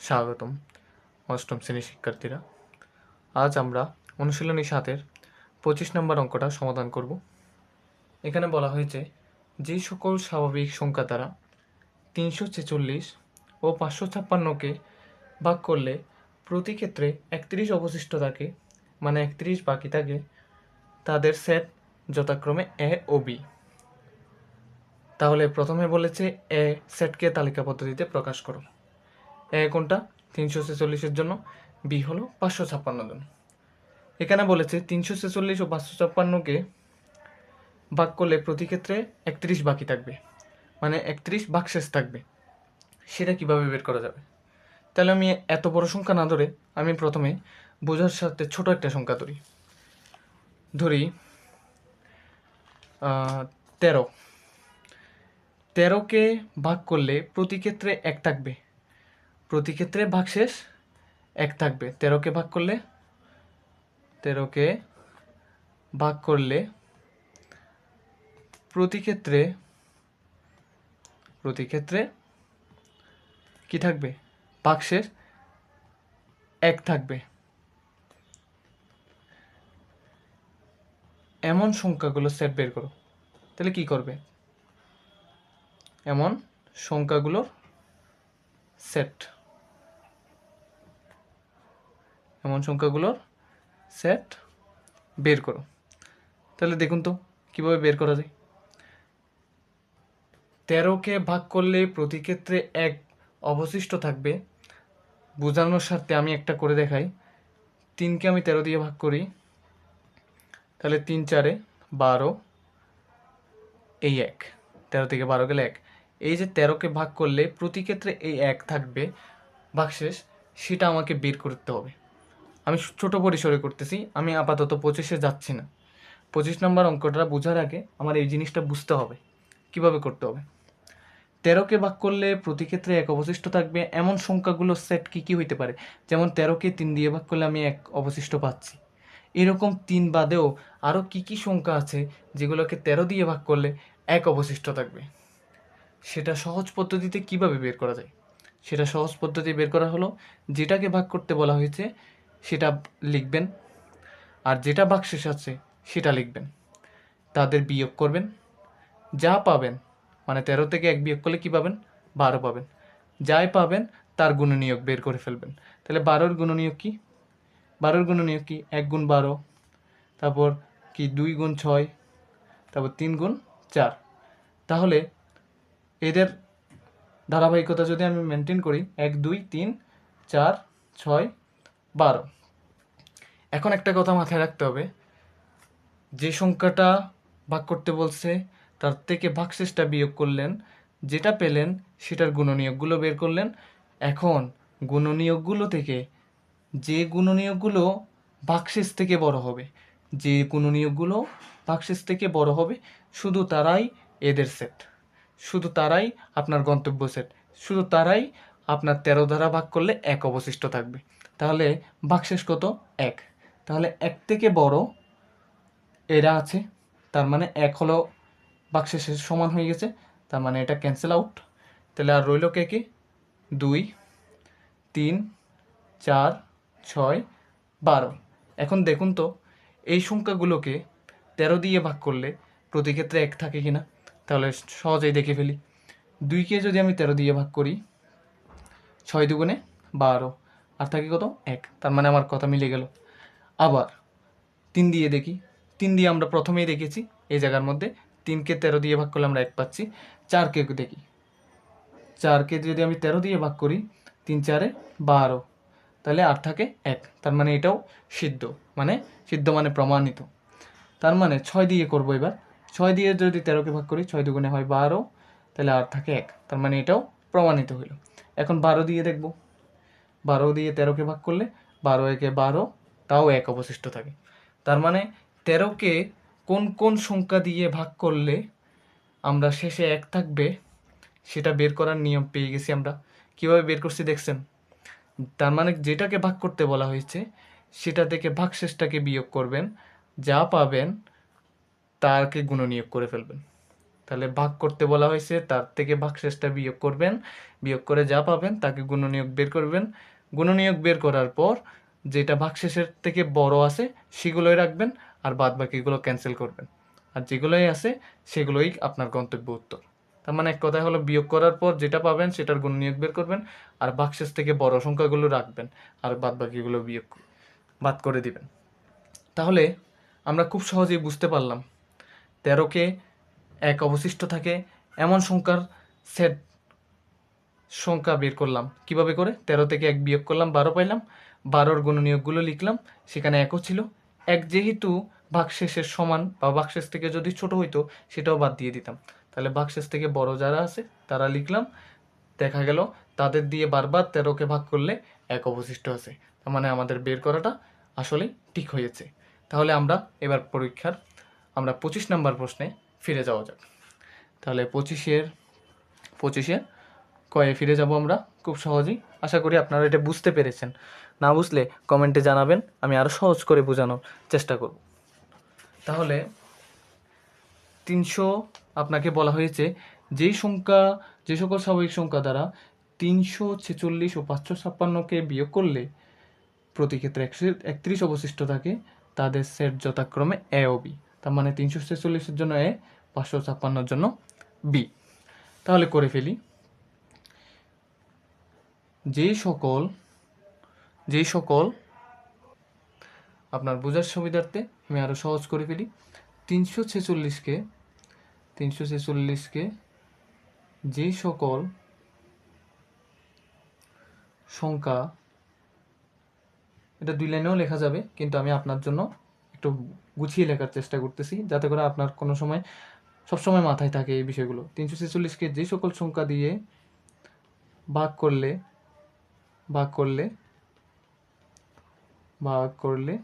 স্বাগতম, অষ্টম শ্রেণির শিক্ষার্থীরা। আজ আমরা অনুশীলনী সাতের পঁচিশ নম্বর অঙ্কটা সমাধান করব। এখানে বলা হয়েছে, যে সকল স্বাভাবিক সংখ্যা দ্বারা তিনশো ছেচল্লিশ ও পাঁচশো ছাপ্পান্নকে ভাগ করলে প্রতি ক্ষেত্রে একত্রিশ অবশিষ্ট থাকে মানে একত্রিশ বাকি থাকে তাদের সেট যথাক্রমে এ ও বি। তাহলে প্রথমে বলেছে এ সেটকে তালিকা পদ্ধতিতে প্রকাশ করো। কোনটা? তিনশো ছেচল্লিশের জন্য। বি হলো পাঁচশো ছাপ্পান্ন জন। এখানে বলেছে তিনশো ছেচল্লিশ ও পাঁচশো ছাপ্পান্নকে ভাগ করলে প্রতি ক্ষেত্রে একত্রিশ বাকি থাকবে। মানে একত্রিশ বাকশেষ থাকবে। সেটা কীভাবে বের করা যাবে? তাহলে আমি এত বড় সংখ্যা না ধরে আমি প্রথমে বোঝার সাথে ছোট একটা সংখ্যা ধরি। ধরি তেরো। তেরোকে ভাগ করলে প্রতি ক্ষেত্রে এক থাকবে। প্রতি ক্ষেত্রে ভাগশেষ এক থাকবে। তেরোকে ভাগ করলে? তেরোকে ভাগ করলে প্রতি ক্ষেত্রে প্রতি ক্ষেত্রে কি থাকবে? ভাগশেষ এক থাকবে। এমন সংখ্যাগুলো সেট বের করো। তাহলে কি করবে? এমন সংখ্যাগুলোর সেট এমন সংখ্যাগুলোর সেট বের করো। তাহলে দেখুন তো, কীভাবে বের করা যায়। তেরোকে ভাগ করলে প্রতি ক্ষেত্রে এক অবশিষ্ট থাকবে। বোঝানোর স্বার্থে আমি একটা করে দেখাই। তিনকে আমি তেরো দিয়ে ভাগ করি। তাহলে তিন চারে বারো, এই এক। তেরো থেকে বারো গেলে এক। এই যে তেরোকে ভাগ করলে প্রতি ক্ষেত্রে এই এক থাকবে, ভাগশেষ, সেটা আমাকে বের করতে হবে। আমি ছোট পরিসরে করতেছি, আমি আপাতত পঁচিশে যাচ্ছি না। পঁচিশ নম্বর অঙ্কটা বোঝার আগে আমার এই জিনিসটা বুঝতে হবে। কীভাবে করতে হবে? তেরোকে ভাগ করলে প্রতি ক্ষেত্রে এক অবশিষ্ট থাকবে। এমন সংখ্যাগুলোর সেট কি কি হইতে পারে? যেমন তেরোকে তিন দিয়ে ভাগ করলে আমি এক অবশিষ্ট পাচ্ছি। এরকম তিন বাদেও আরও কি কি সংখ্যা আছে যেগুলোকে তেরো দিয়ে ভাগ করলে এক অবশিষ্ট থাকবে? সেটা সহজ পদ্ধতিতে কীভাবে বের করা যায়? সেটা সহজ পদ্ধতি বের করা হলো, যেটাকে ভাগ করতে বলা হয়েছে সেটা লিখবেন। আর যেটা বাক্সেস আছে, সেটা লিখবেন। তাদের বিয়োগ করবেন। যা পাবেন মানে তেরো থেকে এক বিয়োগ করলে কী পাবেন? বারো পাবেন। যাই পাবেন, তার গুণনীয়ক বের করে ফেলবেন। তাহলে বারোর গুণনীয়ক কি? বারোর গুণনীয়ক কি? এক গুণ বারো। তারপর কি? দুই গুণ ছয়। তারপর তিন গুণ চার। তাহলে এদের ধারাবাহিকতা যদি আমি মেনটেন করি, এক, দুই, তিন, চার, ছয় বারো। এখন একটা কথা মাথায় রাখতে হবে। যে সংখ্যাটা ভাগ করতে বলছে, তার থেকে ভাগশেষটা বিয়োগ করলেন, যেটা পেলেন সেটার গুণনীয়কগুলো বের করলেন। এখন গুণনীয়কগুলো থেকে যে গুণনীয়কগুলো ভাগশেষ থেকে বড় হবে, যে গুণনীয়কগুলো ভাগশেষ থেকে বড় হবে, শুধু তারাই এদের সেট শুধু তারাই আপনার গন্তব্য সেট শুধু তারাই আপনার তেরো দ্বারা ভাগ করলে এক অবশিষ্ট থাকবে। তাহলে ভাগশেষ কত? এক। তাহলে এক থেকে বড় এরা আছে, তার মানে এক হলো বাক্সের সমান হয়ে গেছে, তার মানে এটা ক্যান্সেল আউট তাহলে আর রইল কে কে? দুই, তিন, চার, ছয়, বারো। এখন দেখুন তো, এই সংখ্যাগুলোকে তেরো দিয়ে ভাগ করলে প্রতি ক্ষেত্রে এক থাকে কিনা, তাহলে সহজেই দেখে ফেলি। দুইকে যদি আমি তেরো দিয়ে ভাগ করি ছয় দুগুণে বারো। আর থাকে কত? এক। তার মানে আমার কথা মিলে গেল। আবার তিন দিয়ে দেখি। তিন দিয়ে আমরা প্রথমেই দেখেছি, এই জায়গার মধ্যে তিনকে তেরো দিয়ে ভাগ করলে আমরা এক পাচ্ছি। চারকে দেখি। চারকে যদি আমি তেরো দিয়ে ভাগ করি, তিন চারে বারো। তাহলে আর থাকে এক। তার মানে এটাও সিদ্ধ। মানে সিদ্ধ মানে প্রমাণিত। তার মানে ছয় দিয়ে করব এবার। ছয় দিয়ে যদি তেরোকে ভাগ করি, ছয় দুগুণে হয় বারো, তাহলে আর থাকে এক। তার মানে এটাও প্রমাণিত হইল এখন বারো দিয়ে দেখব। বারো দিয়ে তেরোকে ভাগ করলে বারো একে বারো, তাও এক অবশিষ্ট থাকে। তার মানে তেরোকে কোন কোন সংখ্যা দিয়ে ভাগ করলে আমরা শেষে এক থাকবে, সেটা বের করার নিয়ম পেয়ে গেছি আমরা। কীভাবে বের করছি দেখছেন? তার মানে যেটাকে ভাগ করতে বলা হয়েছে, সেটা থেকে ভাগশেষটাকে বিয়োগ করবেন। যা পাবেন তাকে গুণনীয়োগ করে ফেলবেন। তাহলে ভাগ করতে বলা হয়েছে, তার থেকে ভাগশেষটা বিয়োগ করবেন। বিয়োগ করে যা পাবেন, তাকে গুণনীয়ক বের করবেন। গুণনীয়ক বের করার পর যেটা ভাগশেষের থেকে বড় আছে, সেগুলোই রাখবেন আর বাদ বাকিগুলো ক্যান্সেল করবেন। আর যেগুলোই আছে, সেগুলোই আপনার গন্তব্য উত্তর। তার মানে এক কথায় হলো বিয়োগ করার পর যেটা পাবেন, সেটার গুণনীয়ক বের করবেন আর ভাগশেষ থেকে বড় সংখ্যাগুলো রাখবেন আর বাদ বাকিগুলো বিয়োগ বাদ করে দিবেন। তাহলে আমরা খুব সহজেই বুঝতে পারলাম, তেরোকে এক অবশিষ্ট থাকে, এমন সংখ্যার সেট সংখ্যা বের করলাম। কীভাবে করে? তেরো থেকে এক বিয়োগ করলাম, বারো পাইলাম। বারোর গুণনীয়কগুলো লিখলাম, সেখানে একও ছিল। এক যেহেতু ভাগশেষের সমান বা ভাগশেষ থেকে যদি ছোট হইতো, সেটাও বাদ দিয়ে দিতাম। তাহলে ভাগশেষ থেকে বড় যারা আছে, তারা লিখলাম। দেখা গেল, তাদের দিয়ে বারবার তেরোকে ভাগ করলে এক অবশিষ্ট আছে। তার মানে আমাদের বের করাটা আসলেই ঠিক হয়েছে। তাহলে আমরা এবার পরীক্ষার, আমরা পঁচিশ নাম্বার প্রশ্নে ফিরে যাওয়া যাক। তাহলে পঁচিশের, পঁচিশে কয়ে ফিরে যাব আমরা, খুব সহজেই। আশা করি আপনারা এটা বুঝতে পেরেছেন। না বুঝলে কমেন্টে জানাবেন, আমি আরও সহজ করে বোঝানোর চেষ্টা করব। তাহলে তিনশো আপনাকে বলা হয়েছে, যেই সংখ্যা, যে সকল স্বাভাবিক সংখ্যা দ্বারা তিনশো ছেচল্লিশ ও পাঁচশো ছাপ্পান্নকে বিয়োগ করলে প্রতি ক্ষেত্রে একশো একত্রিশ অবশিষ্ট থাকে, তাদের সেট যথাক্রমে এ ও বি। তার মানে তিনশো ছেচল্লিশের জন্য এ, পাঁচশো ছাপ্পান্নর জন্য বি। তাহলে করে ফেলি। যেই সকল যেই সকল আপনার বোঝার সুবিধার্থে আমি আরও সহজ করে ফেলি। তিনশো ছেচল্লিশকে তিনশো ছেচল্লিশকে যেই সকল সংখ্যা, এটা দুই লাইনেও লেখা যাবে, কিন্তু আমি আপনার জন্য একটু গুছিয়ে লেখার চেষ্টা করতেছি, যাতে করে আপনার কোনো সময় সবসময় মাথায় থাকে এই বিষয়গুলো। তিনশো ছেচল্লিশকে যে সকল সংখ্যা দিয়ে ভাগ করলে ভাগ করলে ভাগ করলে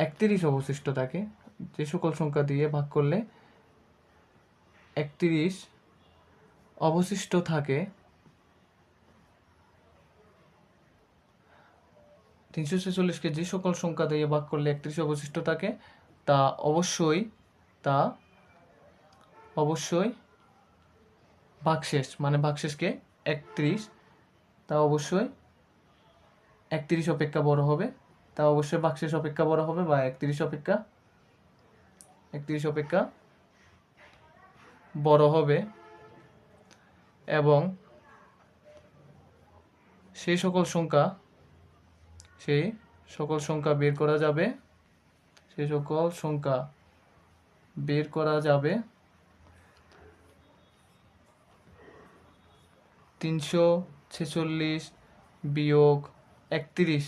একত্রিশ অবশিষ্ট থাকে। যে সকল সংখ্যা দিয়ে ভাগ করলে একত্রিশ অবশিষ্ট থাকে। তিনশো ছেচল্লিশকে যে সকল সংখ্যা দিয়ে ভাগ করলে একত্রিশ অবশিষ্ট থাকে, তা অবশ্যই তা অবশ্যই ভাগশেষ মানে ভাগশেষকে একত্রিশ তা অবশ্যই। একত্রিশ অপেক্ষা বড় হবে। তা অবশ্যই ভাগশেষ অপেক্ষা বড় হবে বা একত্রিশ অপেক্ষা। একত্রিশ অপেক্ষা বড় হবে এবং সেই সকল সংখ্যা, সেই সকল সংখ্যা বের করা যাবে। সেই সকল সংখ্যা বের করা যাবে তিনশো ছেচল্লিশ বিয়োগ একত্রিশ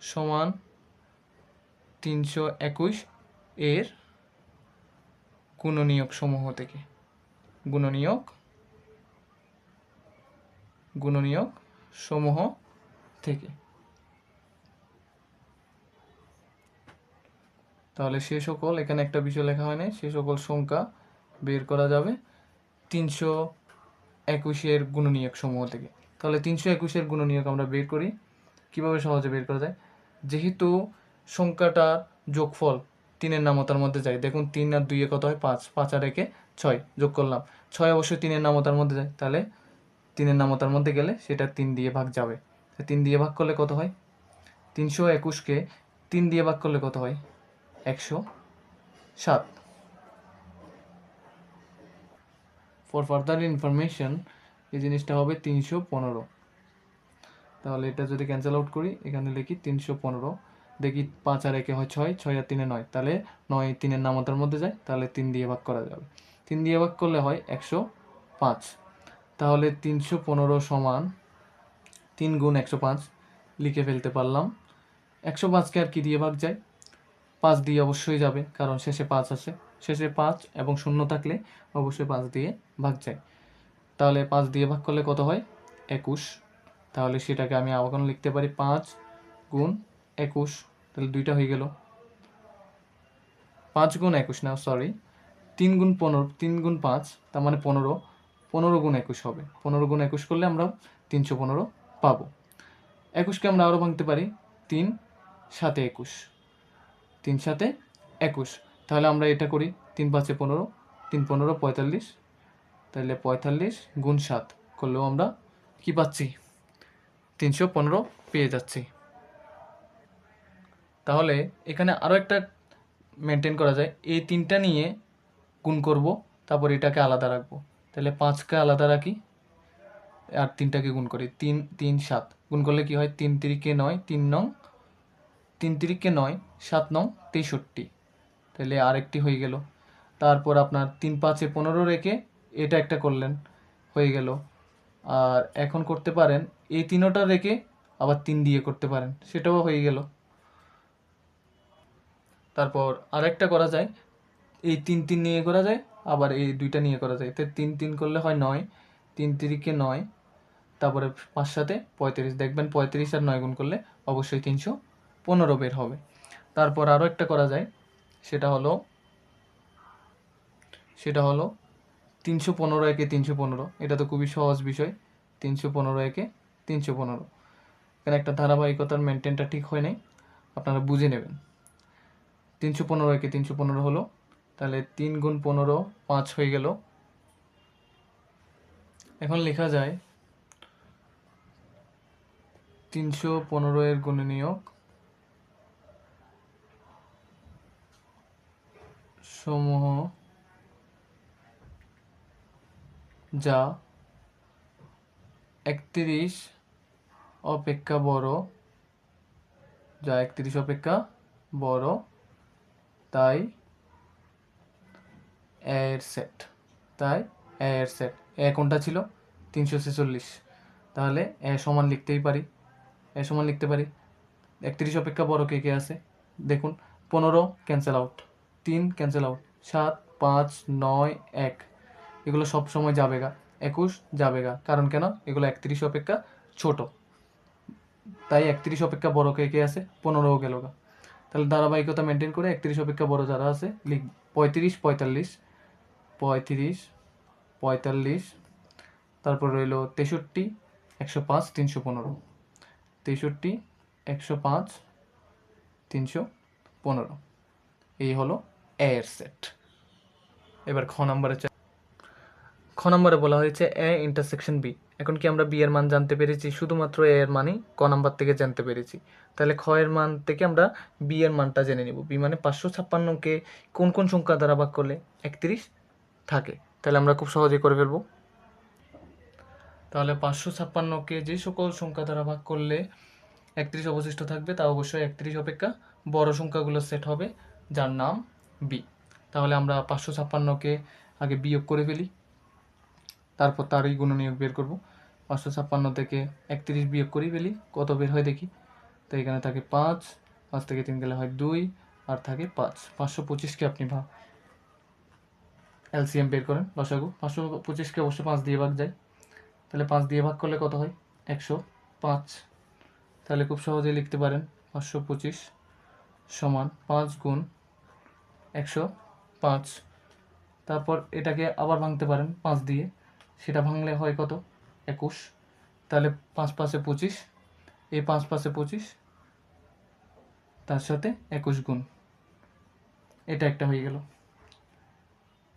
সমান তিনশো একুশ এর গুণনীয়ক সমূহ থেকে। গুণনীয়ক গুণনীয়ক সমূহ থেকে। তাহলে সে সকল, এখানে একটা বিষয় লেখা হয় নাই সে সকল সংখ্যা বের করা যাবে তিনশো একুশের গুণনীয়ক সমূহ থেকে। তাহলে তিনশো একুশের গুণনীয়ক আমরা বের করি। কীভাবে সহজে বের করা যায়? যেহেতু সংখ্যাটা যোগফল তিনের নামতার মধ্যে যায়, দেখুন তিন আর দুইয়ে কত হয়? পাঁচ। পাঁচ আর একে ছয় যোগ করলাম। ছয় অবশ্যই তিনের নামতার মধ্যে যায়। তাহলে তিনের নামতার মধ্যে গেলে সেটা তিন দিয়ে ভাগ যাবে। তিন দিয়ে ভাগ করলে কত হয়? তিনশো একুশকে তিন দিয়ে ভাগ করলে কত হয়? একশো সাত। ফর ফার্দার ইনফরমেশন এই জিনিসটা হবে তিনশো পনেরো। তাহলে এটা যদি ক্যান্সেল আউট করি, এখানে লিখি তিনশো পনেরো। দেখি পাঁচ আর একে হয় ছয় ছয় আর তিনে নয়। তাহলে নয় তিনের নামতার মধ্যে যায়, তাহলে তিন দিয়ে ভাগ করা যাবে। তিন দিয়ে ভাগ করলে হয় একশো পাঁচ। তাহলে তিনশো পনেরো সমান তিন গুণ একশো পাঁচ লিখে ফেলতে পারলাম। একশো পাঁচকে আর কি দিয়ে ভাগ যায়? পাঁচ দিয়ে অবশ্যই যাবে, কারণ শেষে পাঁচ আছে। শেষে পাঁচ এবং শূন্য থাকলে অবশ্যই পাঁচ দিয়ে ভাগ যায়। তাহলে পাঁচ দিয়ে ভাগ করলে কত হয়? একুশ। তাহলে সেটাকে আমি আবার লিখতে পারি, পাঁচ গুণ একুশ। তাহলে দুইটা হয়ে গেল। পাঁচ গুণ একুশ, না সরি তিন গুণ পনেরো, তিন গুণ পাঁচ, তার মানে পনেরো। পনেরো গুণ একুশ হবে। পনেরো গুণ একুশ করলে আমরা তিনশো পনেরো পাবো। একুশকে আমরা আরও ভাঙতে পারি, তিন সাতে একুশ। তিন সাতে একুশ। তাহলে আমরা এটা করি, তিন পাঁচে পনেরো, তিন পনেরো পঁয়তাল্লিশ তাহলে পঁয়তাল্লিশ গুণ সাত করলেও আমরা কি পাচ্ছি? তিনশো পনেরো পেয়ে যাচ্ছি। তাহলে এখানে আরও একটা মেনটেন করা যায়। এই তিনটা নিয়ে গুণ করব, তারপর এটাকে আলাদা রাখব। তাহলে পাঁচকে আলাদা রাখি, আর তিনটাকে গুণ করি। তিন তিন, সাত। গুণ করলে কি হয়? তিন তিরিকে নয়, তিন নং, তিন তিরিকে নয়, সাত নং, তেষট্টি। তাহলে আরেকটি হয়ে গেল। তারপর আপনার তিন পাঁচে পনেরো রেখে এটা একটা করলেন, হয়ে গেল। আর এখন করতে পারেন, এই তিনোটা রেখে আবার তিন দিয়ে করতে পারেন, সেটাও হয়ে গেল। তারপর আরেকটা করা যায়, এই তিন তিন নিয়ে করা যায়, আবার এই দুইটা নিয়ে করা যায়। তো তিন তিন করলে হয় নয়, তিন তিরিকে নয়, তারপরে পাঁচ সাথে পঁয়ত্রিশ। দেখবেন পঁয়ত্রিশ আর নয় গুণ করলে অবশ্যই তিনশো পনেরো বের হবে। তারপর আরও একটা করা যায়, সেটা হলো সেটা হলো তিনশো পনেরো একে তিনশো পনেরো। এটা তো খুবই সহজ বিষয়। তিনশো পনেরো একে তিনশো পনেরো। এখানে একটা ধারাবাহিকতার মেনটেনটা ঠিক হয় নাই। আপনারা বুঝে নেবেন। তিনশো পনেরো একে তিনশো পনেরো হলো। তাহলে তিন গুণ পনেরো পাঁচ হয়ে গেল। এখন লেখা যায় তিনশো পনেরো এর গুণনীয়ক সমূহ যা একত্রিশ অপেক্ষা বড়, যা একত্রিশ অপেক্ষা বড়, তাই এর সেট, তাই এর সেট, এ কোনটা ছিল? তিনশো ছেচল্লিশ। তাহলে এ সমান লিখতেই পারি, এ সমান লিখতে পারি। একত্রিশ অপেক্ষা বড় কে কে আছে? দেখুন, পনেরো ক্যান্সেল আউট তিন ক্যান্সেল আউট সাত, পাঁচ, নয়, এক। এগুলো সব সময় যাবে গা একুশ যাবে গা কারণ কেন? এগুলো একত্রিশ অপেক্ষা ছোট। তাই একত্রিশ অপেক্ষা বড় কে কে আছে? পনেরোও গেল গা তাহলে ধারাবাহিকতা মেনটেন করে একত্রিশ অপেক্ষা বড় যারা আছে, লিখ, পঁয়ত্রিশ, পঁয়তাল্লিশ পঁয়ত্রিশ, পঁয়তাল্লিশ, তারপর রইল তেষট্টি, একশো পাঁচ, তিনশো পনেরো। তেষট্টি, একশো পাঁচ, তিনশো পনেরো। এই হলো এর সেট এবার খ নম্বরে খ নম্বরে বলা হয়েছে এ ইন্টারসেকশন বি এখন কি আমরা বি এর মান জানতে পেরেছি? শুধুমাত্র এ এর মানই ক নাম্বার থেকে জানতে পেরেছি। তাহলে খ এর মান থেকে আমরা বি এর মানটা জেনে নিব। বি মানে পাঁচশো ছাপ্পান্নকে কোন কোন সংখ্যা দ্বারা ভাগ করলে একত্রিশ থাকে? তাহলে আমরা খুব সহজে করে ফেলব। তাহলে পাঁচশো ছাপ্পান্নকে যে সকল সংখ্যা দ্বারা ভাগ করলে একত্রিশ অবশিষ্ট থাকবে, তা অবশ্যই একত্রিশ অপেক্ষা বড় সংখ্যাগুলো সেট হবে, যার নাম বি তাহলে আমরা পাঁচশো ছাপ্পান্নকে আগে বিয়োগ করে ফেলি। তারপর তারই গুণনীয়ক বের করব। পাঁচশো ছাপ্পান্ন থেকে একত্রিশ বিয়োগ করি ফেলি কত বের হয় দেখি। তো এখানে থাকে পাঁচ পাঁচ থেকে তিন গেলে হয় দুই, আর থাকে পাঁচ। পাঁচশো পঁচিশকে আপনি ভাগ এলসিএম বের করেন লসাগু। পাঁচশো পঁচিশকে অবশ্যই পাঁচ দিয়ে ভাগ যায়। তাহলে পাঁচ দিয়ে ভাগ করলে কত হয়? একশো পাঁচ। তাহলে খুব সহজেই লিখতে পারেন পাঁচশো পঁচিশ সমান পাঁচ গুণ একশো পাঁচ। তারপর এটাকে আবার ভাঙতে পারেন পাঁচ দিয়ে। সেটা ভাঙলে হয় কত? একুশ। তাহলে পাঁচ পাঁচে পঁচিশ। এই পাঁচ পাঁচে পঁচিশ। তার সাথে একুশ গুণ। এটা একটা হয়ে গেল।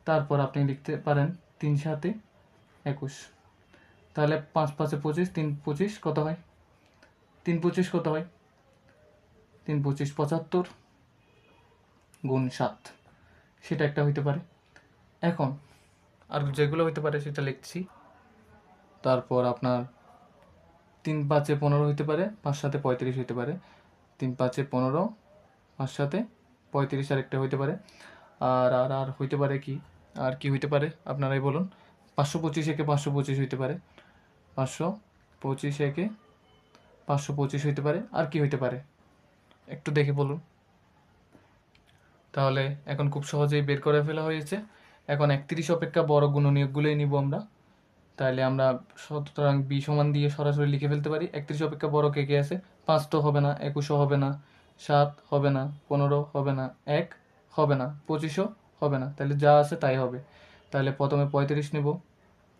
তারপর আপনি লিখতে পারেন তিন সাথে একুশ। তাহলে পাঁচ পাঁচে পঁচিশ, তিন পঁচিশ কত হয়? তিন পঁচিশ কত হয়? তিন পঁচিশ পঁচাত্তর গুণ সাত। সেটা একটা হইতে পারে। এখন আর যেগুলো হইতে পারে সেটা লিখছি। তারপর আপনার তিন পাঁচে পনেরো হইতে পারে, পাঁচ সাথে পঁয়ত্রিশ হইতে পারে। তিন পাঁচে পনেরো, পাঁচ সাথে পঁয়ত্রিশ আর একটা হইতে পারে। আর আর আর হইতে পারে কি? আর কি হইতে পারে? আপনারাই বলুন। পাঁচশো পঁচিশ একে পাঁচশো পঁচিশ হইতে পারে। পাঁচশো পঁচিশ একে পাঁচশো পঁচিশ হইতে পারে। আর কি হইতে পারে? একটু দেখে বলুন। তাহলে এখন খুব সহজেই বের করে ফেলা হয়েছে। এখন একত্রিশ অপেক্ষা বড় গুণনীয়কগুলোই নিব আমরা। তাহলে আমরা সুতরাং বি সমান দিয়ে সরাসরি লিখে ফেলতে পারি। একত্রিশ অপেক্ষা বড় কে কে আছে? পাঁচ তো হবে না, একুশও হবে না, সাত হবে না, পনেরো হবে না, এক হবে না, পঁচিশও হবে না। তাহলে যা আছে তাই হবে। তাহলে প্রথমে পঁয়ত্রিশ নেব।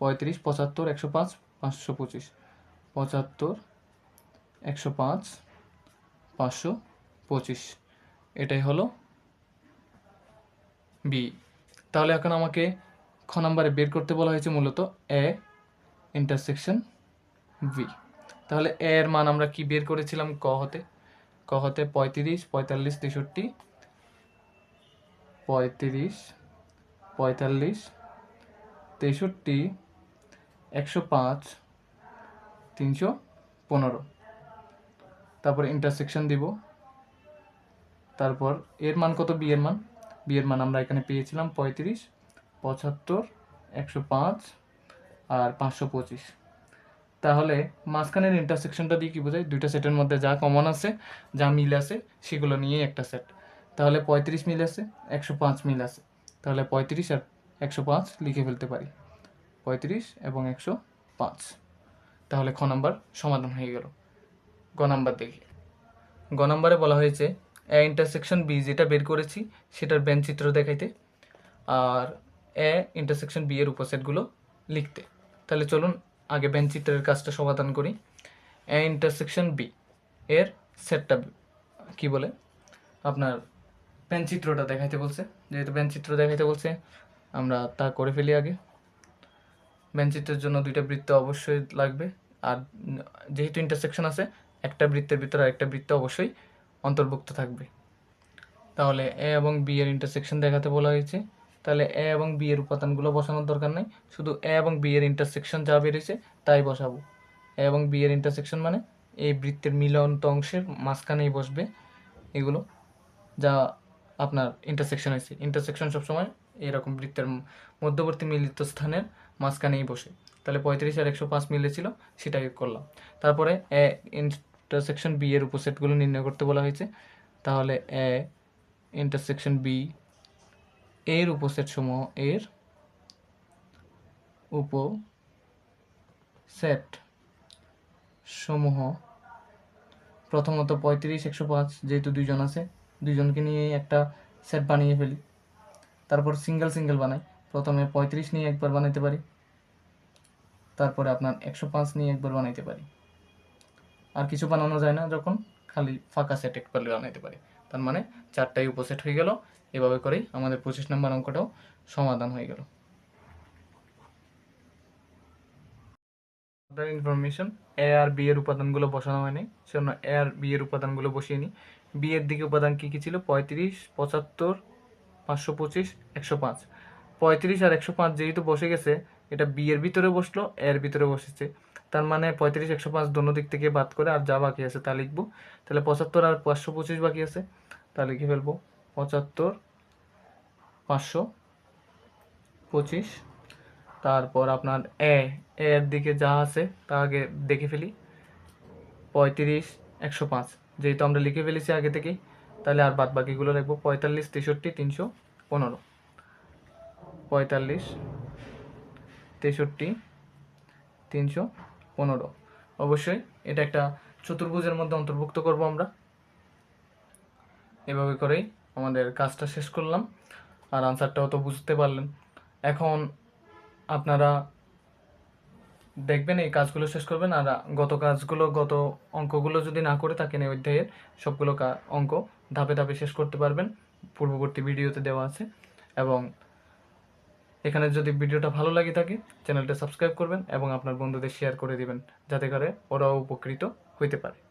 পঁয়ত্রিশ, পঁচাত্তর, একশো পাঁচ, পাঁচশো পঁচিশ। পঁচাত্তর, একশো পাঁচ, পাঁচশো পঁচিশ। এটাই হলো বি তাহলে এখন আমাকে খ নাম্বারে বের করতে বলা হয়েছে মূলত এ ইন্টারসেকশন ভি তাহলে এ এর মান আমরা কি বের করেছিলাম ক হতে? ক হতে পঁয়ত্রিশ, পঁয়তাল্লিশ, তেষট্টি, পঁয়ত্রিশ, পঁয়তাল্লিশ, তেষট্টি, একশো পাঁচ, তিনশো পনেরো। তারপর ইন্টারসেকশন দিব। তারপর এর মান কত? বি এর মান? বি এর মান আমরা এখানে পেয়েছিলাম পঁয়ত্রিশ, পঁচাত্তর, একশো পাঁচ আর পাঁচশো পঁচিশ। তাহলে মাঝখানের ইন্টারসেকশনটা দিয়ে কী বোঝায়? দুইটা সেটের মধ্যে যা কমন আছে, যা মিল আছে, সেগুলো নিয়ে একটা সেট তাহলে পঁয়ত্রিশ মিল আছে, একশো পাঁচ মিল আছে। তাহলে পঁয়ত্রিশ আর একশো পাঁচ লিখে ফেলতে পারি। পঁয়ত্রিশ এবং একশো পাঁচ। তাহলে খ নাম্বার সমাধান হয়ে গেল। গ নাম্বার দেখি। গ নাম্বারে বলা হয়েছে ইন্টারসেকশন বি যেটা বের করেছি, সেটার ব্যান চিত্র দেখাইতে। আর এ ইন্টারসেকশন বি এর উপসেটগুলো লিখতে। তাহলে চলুন আগে ব্যান চিত্রের কাজটা সমাধান করি। এ ইন্টারসেকশন বি এর সেটটা কি বলে? আপনার ব্যান চিত্রটা দেখাইতে বলছে। যেহেতু ব্যান চিত্র দেখাইতে বলছে, আমরা তা করে ফেলি আগে। ব্যান চিত্রের জন্য দুইটা বৃত্ত অবশ্যই লাগবে। আর যেহেতু ইন্টারসেকশন আছে, একটা বৃত্তের ভিতরে আরেকটা বৃত্ত অবশ্যই অন্তর্ভুক্ত থাকবে। তাহলে এ এবং বি এর ইন্টারসেকশন দেখাতে বলা হয়েছে। তাহলে এ এবং বি এর উপাদানগুলো বসানোর দরকার নেই। শুধু এ এবং বি এর ইন্টারসেকশন যা বেরিয়েছে, তাই বসাবো। এ এবং বি এর ইন্টারসেকশন মানে এই বৃত্তের মিলন্ত অংশের মাঝখানেই বসবে এগুলো যা আপনার ইন্টারসেকশন হয়েছে। ইন্টারসেকশন সবসময় এরকম বৃত্তের মধ্যবর্তী মিলিত স্থানের মাঝখানেই বসে। তাহলে পঁয়ত্রিশ আর একশো পাঁচ মিলেছিল সেটাই করলাম। তারপরে ইন্টারসেকশন বি এর উপসেটগুলো নির্ণয় করতে বলা হয়েছে। তাহলে এ ইন্টারসেকশন বি এর উপসেট সমূহ এর উপ সেট সমূহ প্রথমত পঁয়ত্রিশ, একশো পাঁচ, যেহেতু দুইজন আছে, দুইজনকে নিয়ে একটা সেট বানিয়ে ফেলি। তারপর সিঙ্গেল সিঙ্গেল বানাই। প্রথমে পঁয়ত্রিশ নিয়ে একবার বানাইতে পারি। তারপরে আপনার একশো পাঁচ নিয়ে একবার বানাইতে পারি। আর কিছু বানানো যায় না যখন, খালি ফাঁকা সেট একবার বানাইতে পারি। তার মানে চারটাই উপসেট হয়ে গেল, এভাবে করেই আমাদের পঁচিশ নম্বর অঙ্কটাও সমাধান হয়ে গেল। ইনফরমেশন এ আর বি এর উপাদানগুলো বসানো হয়নি, সেজন্য এ আর বি এর উপাদানগুলো বসিয়ে নিই। বি এর দিকে উপাদান কী কী ছিল? পঁয়ত্রিশ, পঁচাত্তর, পাঁচশো পঁচিশ, একশো পাঁচ। পঁয়ত্রিশ আর একশো পাঁচ যেহেতু বসে গেছে, এটা বি এর ভিতরে বসল এর ভিতরে বসেছে। তার মানে পঁয়ত্রিশ, একশো পাঁচ দোনো দিক থেকে বাদ করে আর যা বাকি আছে তা লিখব। তাহলে পঁচাত্তর আর পাঁচশো পঁচিশ বাকি আছে, তা লিখে ফেলব। পঁচাত্তর, পাঁচশো পঁচিশ, তারপর আপনার এ এর দিকে যা আছে তা আগে দেখে ফেলি। পঁয়ত্রিশ, একশো পাঁচ, যেহেতু আমরা লিখে ফেলেছি আগে থেকেই, তাহলে আর বাদ বাকিগুলো লিখব। পঁয়তাল্লিশ, তেষট্টি, তিনশো পনেরো। পঁয়তাল্লিশ, তেষট্টি, তিনশো পনেরো। অবশ্যই এটা একটা চতুর্ভুজের মধ্যে অন্তর্ভুক্ত করব আমরা। এভাবে করেই আমাদের কাজটা শেষ করলাম। আর আনসারটাও তো বুঝতে পারলেন। এখন আপনারা দেখবেন এই কাজগুলো শেষ করবেন। আর গত কাজগুলো, গত অঙ্কগুলো যদি না করে থাকেন এই অধ্যায়ের, সবগুলো অঙ্ক ধাপে ধাপে শেষ করতে পারবেন। পূর্ববর্তী ভিডিওতে দেওয়া আছে। এবং এখানে যদি ভিডিওটা ভালো লাগে থাকে, চ্যানেলটা সাবস্ক্রাইব করবেন এবং আপনার বন্ধুদের শেয়ার করে দিবেন, যাতে করে ওরাও উপকৃত হইতে পারে।